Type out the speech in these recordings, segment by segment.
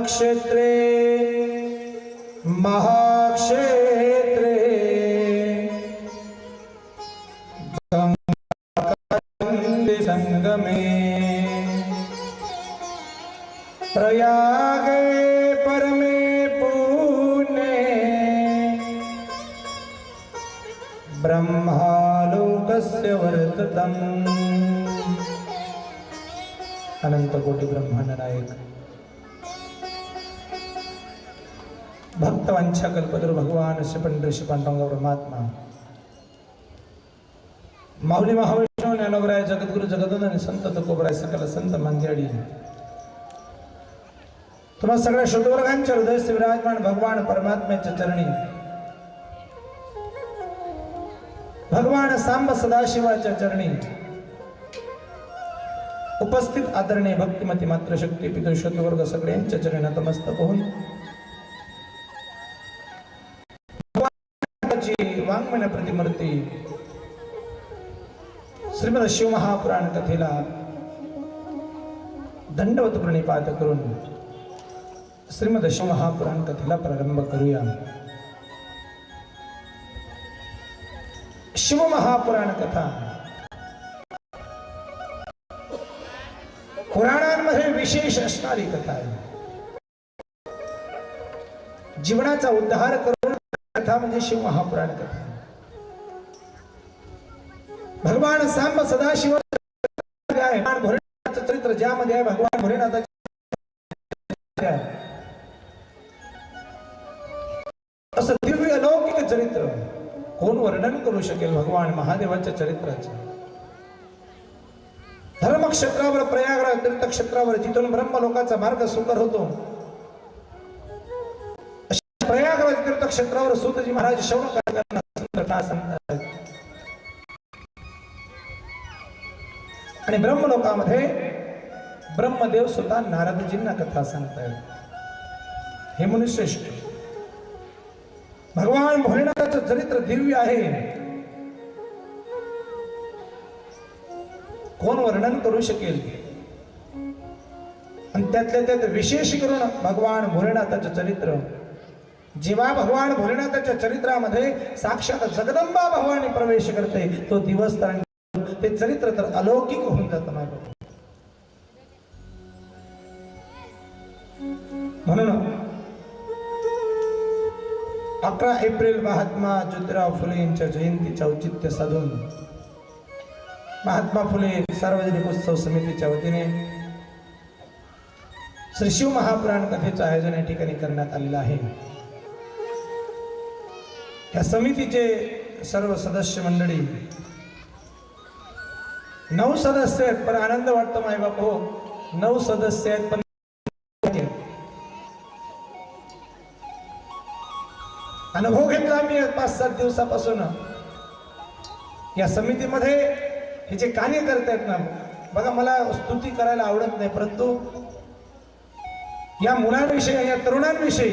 क्षेत्रे महाक्षेत्रे. भक्तवांच्या कल्पतरु भगवान श्री पंढरी पांडुरंग परमात्मा. माऊली महाविष्णू ज्ञानोबराय जगद्गुरु जगदन संत तुकोबराय सकल संत मंदिराडी तुम्हा सगळ्या शुद्धवर्गांच्या हृदय विराजमान भगवान परमात्म्याच्या चरणी. भगवान सांब सदाशिवाच्या चरणी. उपस्थित आदरणीय भक्तिमती मात्र शक्ती पितृ वर्ग सगळ्यांच्या चरणी नतमस्तक होऊन वाङ्मय प्रतिमूर्ती श्रीमद शिवमहापुराण कथेला दंडवत प्रणिपात करून श्रीमद शिवमहापुराण कथेला प्रारंभ करूया. शिवमहापुराण कथा. पुराणांमध्ये विशेष असणारी कथा आहे. जीवनाचा उद्धार करून कथा म्हणजे शिव महापुराण कथा. भगवान सांब सदाशिव आहे चरित्र ज्यामध्ये आहे भगवान भोरेनाथाचे असं दिव्य अलौकिक चरित्र. कोण वर्णन करू शकेल भगवान महादेवाच्या चरित्राचं? धर्मक्षेत्रावर प्रयागराज तीर्थक्षेत्रावर जिथून ब्रह्मलोकाचा मार्ग सुकर होतो प्रयागराज तीर्थक्षेत्रावर सुतजी महाराज शौन कथा सांगतात आणि ब्रह्मलोकामध्ये ब्रह्मदेव सुद्धा नारदजींना कथा सांगतायत हे मनुश्रेष्ठ. भगवान भोलेनाथाचं चरित्र दिव्य आहे. कोण वर्णन करू शकेल? आणि त्यातल्या त्यात विशेष करून भगवान भोलेनाथाचं चरित्र जेव्हा भगवान भोलेनाथाच्या चरित्रामध्ये साक्षात जगदंबा भगवानी प्रवेश करते. तो दिवस तर ते चरित्र तर अलौकिक होऊन जात म्हणून अकरा एप्रिल महात्मा ज्योतिराव फुले यांच्या जयंतीचे औचित्य साधून महात्मा फुले सार्वजनिक उत्सव समितीच्या वतीने श्री शिव महापुराण कथेचं आयोजन या ठिकाणी करण्यात आलेलं आहे. या समितीचे सर्व सदस्य मंडळी नऊ सदस्य आहेत पण आनंद वाटतो माय बाप हो. नऊ सदस्य आहेत पण अनुभव घेतला मी पाच सात दिवसापासून. या समितीमध्ये हे जे कार्य करतायत ना बघा मला स्तुती करायला आवडत नाही परंतु या मुलांविषयी या तरुणांविषयी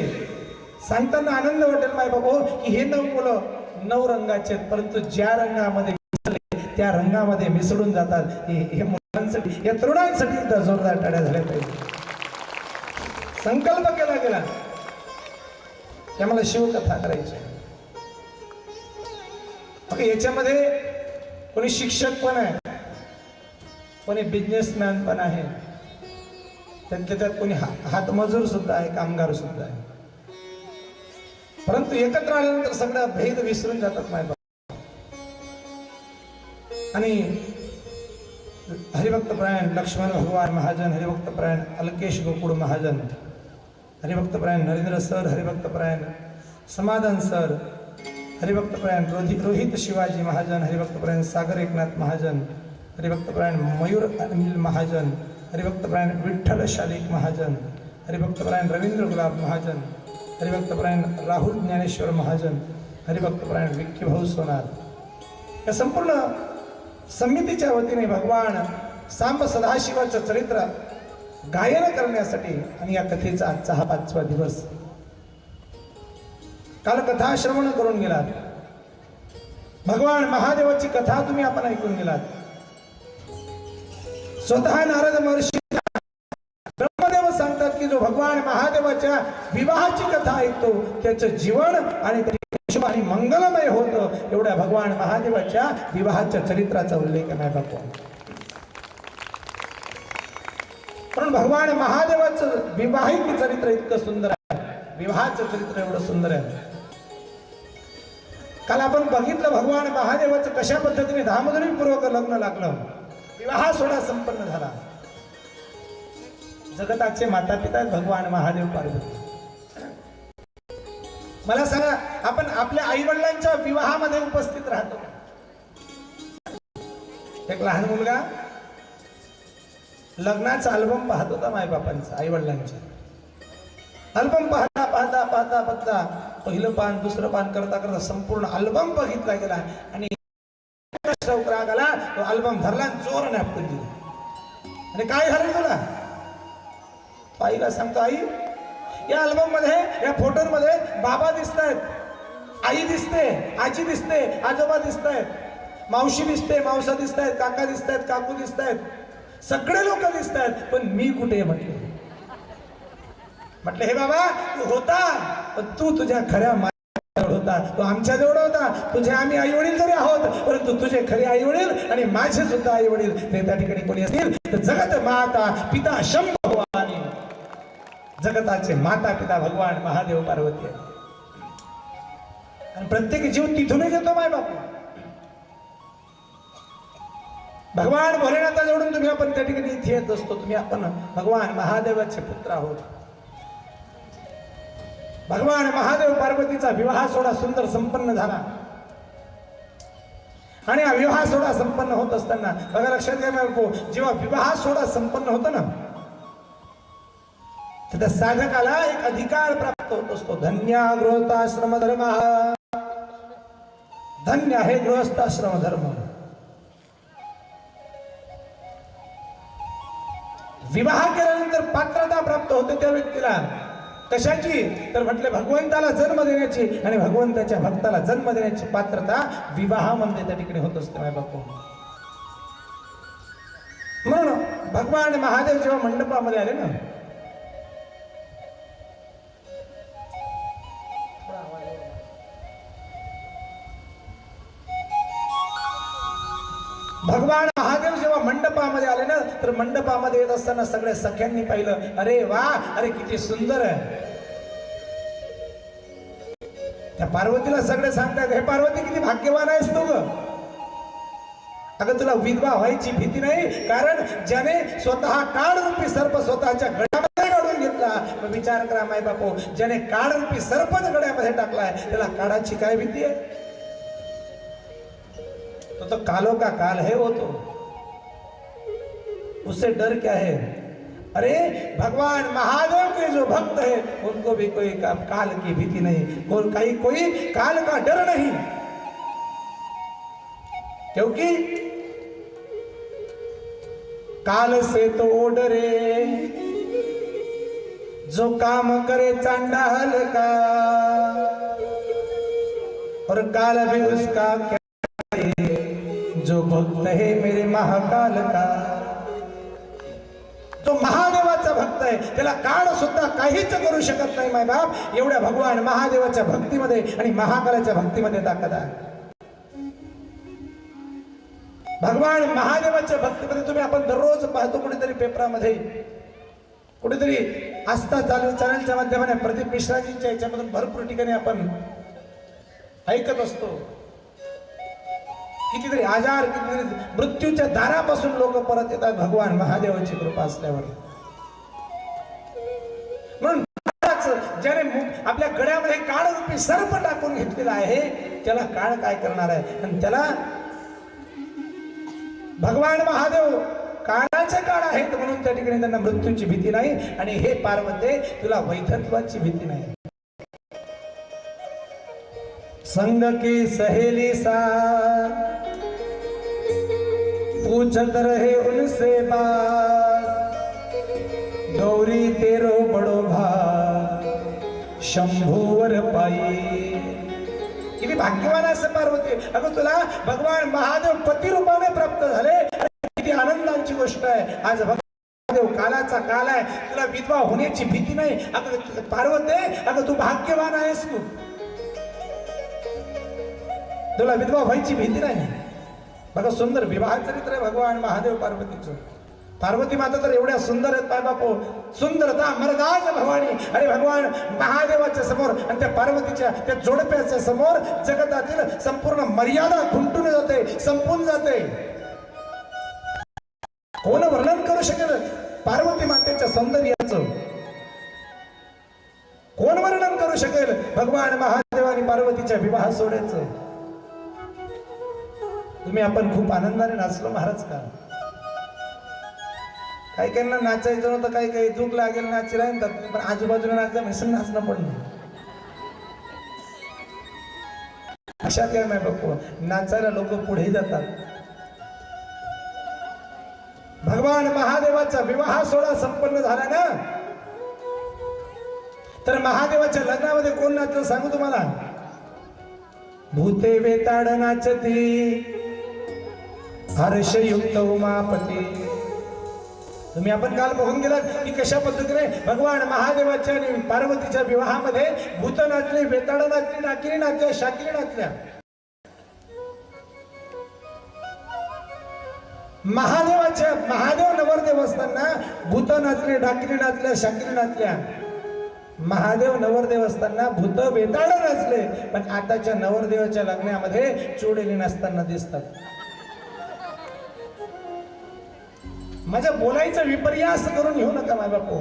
सांगताना आनंद वाटेल माय बाबा. हो, की हे नऊ मुलं नऊ रंगाचे आहेत. परंतु ज्या रंगामध्ये मिसळले, त्या रंगामध्ये मिसळून जातात. हे मुलांसाठी या तरुणांसाठी सुद्धा जोरदार टाळ्या झाल्या पाहिजे संकल्प केला गेला. त्या मला शिवकथा करायची आहे. मग याच्यामध्ये कोणी शिक्षक पण आहे. कोणी बिझनेसमॅन पण आहे. त्यांच्या त्यात कोणी हा- हातमजूर सुद्धा आहे कामगार सुद्धा आहे. परंतु एकत्र आल्यानंतर सगळं भेद विसरून जातात माय आणि हरिभक्तप्रायण लक्ष्मण भगवान महाजन हरिभक्तप्रायण अलकेश गोकुळ महाजन हरिभक्तप्रायण नरेंद्र सर हरिभक्तप्रायण समाधान सर हरिभक्तप्रायण रोधी रोहित शिवाजी महाजन हरिभक्तप्रायण सागर एकनाथ महाजन हरिभक्तप्रायण मयूर अनिल महाजन हरिभक्तप्रायण विठ्ठल शालिक महाजन हरिभक्तप्रायण रवींद्र गुलाब महाजन हरिभक्तपरायण राहुल ज्ञानेश्वर महाजन हरिभक्तपरायण विक्की भाऊ सोनार. या संपूर्ण समितीच्या वतीने भगवान सांब सदाशिवाचं चरित्र गायन करण्यासाठी आणि या कथेचा आजचा हा पाचवा दिवस. काल कथा श्रवण करून गेलात. भगवान महादेवाची कथा तुम्ही आपण ऐकून गेलात. स्वतः नारद महर्षी जो भगवान महादेवाच्या विवाहाची कथा ऐकतो त्याचं जीवन आणि आणि मंगलमय होतं एवढ्या भगवान महादेवाच्या विवाहाच्या चरित्राचा उल्लेख नाही बापू. म्हणून भगवान महादेवाचं विवाहिक चरित्र इतकं सुंदर आहे. विवाहाचं चरित्र एवढं सुंदर आहे. काल आपण बघितलं भगवान महादेवाचं कशा पद्धतीने धामधुरीपूर्वक लग्न लागलं. विवाह सोहळा संपन्न झाला. जगताचे माता पिता आहेत भगवान महादेव पार्वती. मला सांगा आपण आपल्या आई वडिलांच्या विवाहामध्ये उपस्थित राहतो एक लहान मुलगा लग्नाचा अल्बम पाहत होता मायबापांचा आई वडिलांचा अल्बम पाहता पाहता पाहता पाहता पहिलं पान दुसरं पान करता करता संपूर्ण अल्बम बघितला गेला आणि शौक राग आला तो अल्बम धरला जोर आपटून दिला. आणि काय झालं तुला आईला सांगतो आई या अल्बममध्ये या फोटोमध्ये बाबा दिसत आहेत आई दिसते आजी दिसते आजोबा दिसत आहेत मावशी दिसते मावसा दिसत आहेत काका दिसत आहेत काकू दिसत आहेत सगळे लोक दिसत आहेत पण मी कुठे म्हटले? म्हटलं हे बाबा तू होता पण तू तुझ्या खऱ्या जवळ होता. तो आमच्या जवळ होता. तुझे आम्ही आई वडील जरी आहोत परंतु तुझे खरे आई वडील आणि माझे सुद्धा आई वडील ते त्या ठिकाणी कोणी असतील तर जगत माता पिता शंभ जगताचे माता पिता भगवान महादेव पार्वती आहे आणि प्रत्येक जीव तिथूनच येतो माय बापू. भगवान भोलेनाथाजवळून तुम्ही आपण त्या ठिकाणी इथे येत असतो. तुम्ही आपण भगवान महादेवाचे पुत्र आहोत. भगवान महादेव पार्वतीचा विवाह सोहळा सुंदर संपन्न झाला. आणि हा विवाह सोहळा संपन्न होत असताना बघा लक्षात घ्या जेव्हा विवाह सोहळा संपन्न होतो ना तर साधकाला एक अधिकार प्राप्त होत असतो. धन्य गृहस्थाश्रम धर्म धन्य आहे गृहस्थाश्रम धर्म. विवाह केल्यानंतर पात्रता प्राप्त होते त्या व्यक्तीला. कशाची? तर म्हटले भगवंताला जन्म देण्याची आणि भगवंताच्या भक्ताला जन्म देण्याची पात्रता विवाहामध्ये त्या ठिकाणी होत असते माय बापू. म्हणून भगवान महादेव जेव्हा मंडपामध्ये आले ना भगवान महादेव जेव्हा मंडपामध्ये आले ना तर मंडपामध्ये येत असताना सगळ्या सख्यांनी पाहिलं अरे वा अरे किती सुंदर आहे. त्या पार्वतीला सगळे सांगतात हे पार्वती किती भाग्यवान आहेस तू ग. अगं तुला विधवा व्हायची भीती नाही कारण ज्याने स्वतः काळ रूपी सर्प स्वतःच्या गळ्यामध्ये काढून घेतला. मग विचार करा माय बापू ज्याने काळ रूपी सर्पच गळ्यामध्ये टाकलाय त्याला काळाची काय भीती आहे? तो तो कालो का काल है वो तो। उससे डर क्या है? अरे भगवान महादेव के जो भक्त है उनको भी कोई का, काल की भीति नहीं। कोई कहीं कोई काल का डर नहीं। क्योंकि काल से तो डरे। जो काम करे चांडाल का और काल भी उसका जो भक्त है मेरे महाकाल का? तो महादेवाचा भक्त आहे. त्याला काळ सुद्धा काहीच करू शकत नाही माय बाप. एवढ्या भगवान महादेवाच्या भक्तीमध्ये आणि महाकालाच्या भक्तीमध्ये ताकद आहे. भगवान महादेवाच्या भक्तीमध्ये तुम्ही आपण दररोज पाहतो कुठेतरी पेपरामध्ये. कुठेतरी आस्था चालू चॅनलच्या माध्यमाने प्रदीप मिश्राजींच्या याच्यामधून भरपूर ठिकाणी आपण ऐकत असतो. कितीतरी आजार कितीतरी मृत्यूच्या दारापासून लोक परत येतात. भगवान महादेवाची कृपा असल्यावर. म्हणून ज्याने आपल्या गळ्यामध्ये काळ रूपी सर्प टाकून घेतलेला आहे त्याला काळ काय करणार आहे? आणि त्याला भगवान महादेव काळाचे काळ आहेत म्हणून त्या ठिकाणी त्यांना मृत्यूची भीती नाही. आणि हे पार्वते तुला वैधत्वाची भीती नाही. संग की सहेली सा। पूछत रहे उनसे बात। गौरी तेरो बड़ो भा शंभूवर पायी किती भाग्यवान असं पार्वती. अगं तुला भगवान महादेव पती रूपाने प्राप्त झाले. किती आनंदाची गोष्ट आहे. आज भगवान महादेव कालाचा काल आहे. तुला विधवा होण्याची भीती नाही. अगं पार्वते अगं तू भाग्यवान आहेस तू. तुला विधवा व्हायची भीती नाही. बघा सुंदर विवाह चरित्र आहे भगवान महादेव पार्वतीचं. पार्वती माता तर एवढ्या सुंदर आहेत पाय बापू. सुंदरता मरदाज भवानी. अरे भगवान महादेवाच्या समोर आणि त्या पार्वतीच्या त्या जोडप्याच्या समोर जगतातील संपूर्ण मर्यादा खुंटून जाते संपून जाते. कोण वर्णन करू शकेल पार्वती मातेच्या सौंदर्याचं? कोण वर्णन करू शकेल भगवान महादेव आणि पार्वतीच्या विवाह सोहळ्याचं? तुम्ही आपण खूप आनंदाने नाचलो महाराज का? काही काहींना नाचायचं नव्हतं काही काही दुःख लागेल नाची राहील पण आजूबाजूला नाचलं म्हणजे नाचणं पडलं अशा काय नाही बापू. नाचायला लोक पुढे जातात. भगवान महादेवाचा विवाह सोहळा संपन्न झाला ना? तर महादेवाच्या लग्नामध्ये कोण नाचलं सांगू तुम्हाला? भूते वेताड नाचती हर्षयुक्त उमापती तुम्ही आपण काल बघून गेलात की कशा पद्धतीने भगवान महादेवाच्या आणि पार्वतीच्या विवाहामध्ये भूत नाचले वेताड नाचली नाकिरी नाचल्या शाकिरी नाचल्या महादेवाच्या महादेव नवरदेव असताना भूत नाचले डाकिरी नाचल्या शाकिरी नाचल्या महादेव नवरदेव असताना भूत वेताळ नाचले पण आताच्या नवरदेवाच्या लग्नामध्ये चोडेली नसताना दिसतात. माझ्या बोलायचा विपर्यास करून घेऊ नका माझ्या बापू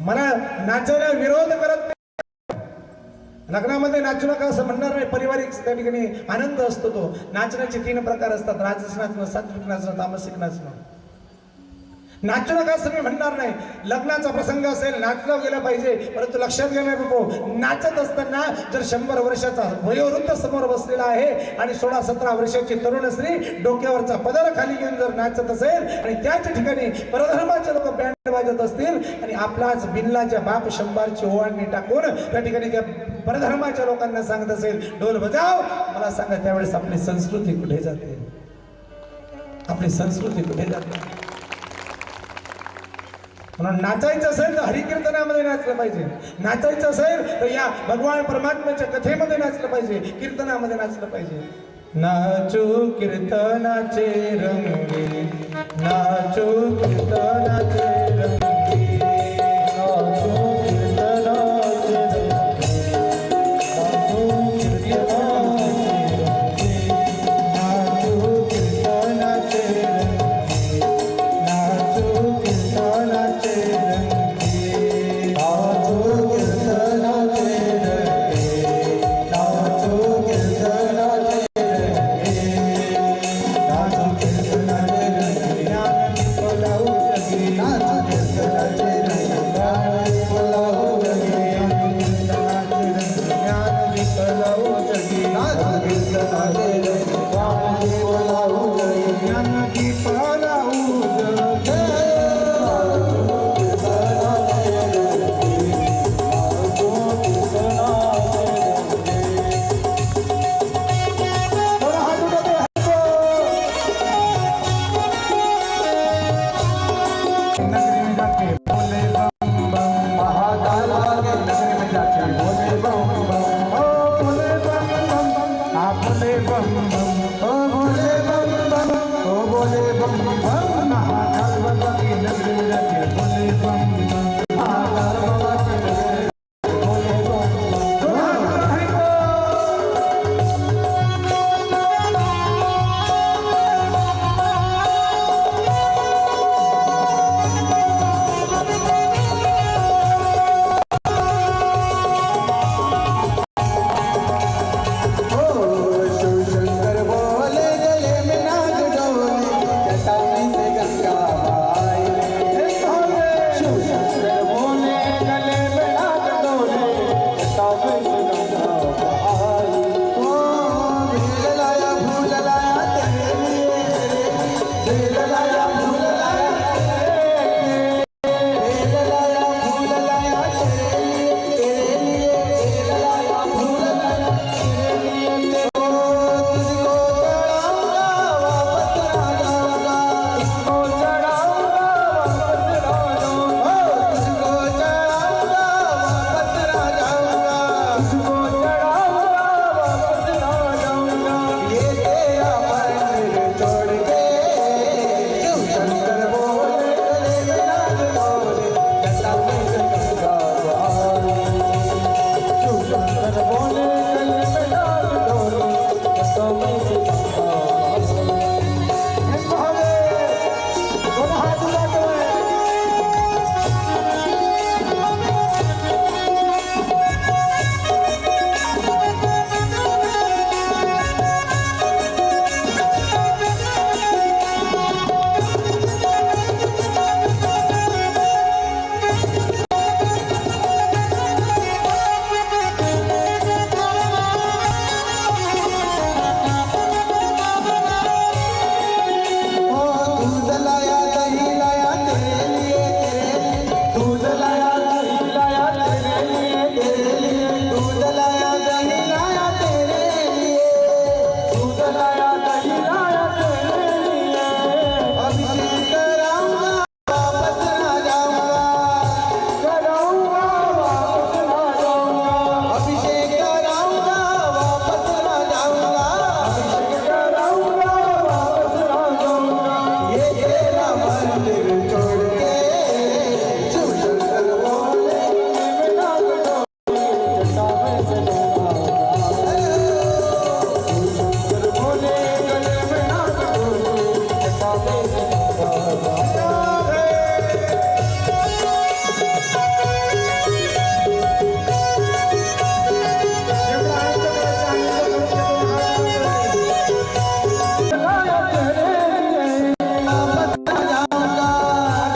मला नाचायला विरोध करत लग्नामध्ये नाचू नका असं म्हणणार नाही. पारिवारिक त्या ठिकाणी आनंद असतो तो. नाचण्याचे तीन प्रकार असतात. राजस नाचणं सात्विक नाचणं तामसिक नाचणं. नाचणं का असं मी म्हणणार नाही? लग्नाचा प्रसंग असेल नाचलं गेलं पाहिजे. परंतु लक्षात घ्या नाही नाचत असताना जर शंभर वर्षाचा वयोवृद्ध समोर बसलेला आहे आणि सोळा सतरा वर्षाची तरुण स्त्री डोक्यावरचा पदर खाली घेऊन जर नाचत असेल आणि त्याच ठिकाणी परधर्माचे लोक बँड वाजत असतील आणि आपलाच बिल्लाच्या बाप शंभरची ओवाळणी टाकून त्या ठिकाणी त्या परधर्माच्या लोकांना सांगत असेल ढोल बजाव. मला सांगा त्यावेळेस आपली संस्कृती कुठे जाते? आपली संस्कृती कुठे जाते? म्हणून नाचायचं असेल तर हरिकीर्तनामध्ये नाचलं पाहिजे. नाचायचं असेल तर या भगवान परमात्म्याच्या कथेमध्ये नाचलं पाहिजे कीर्तनामध्ये नाचलं पाहिजे. नाचू कीर्तनाचे रंगी नाचू कीर्तनाचे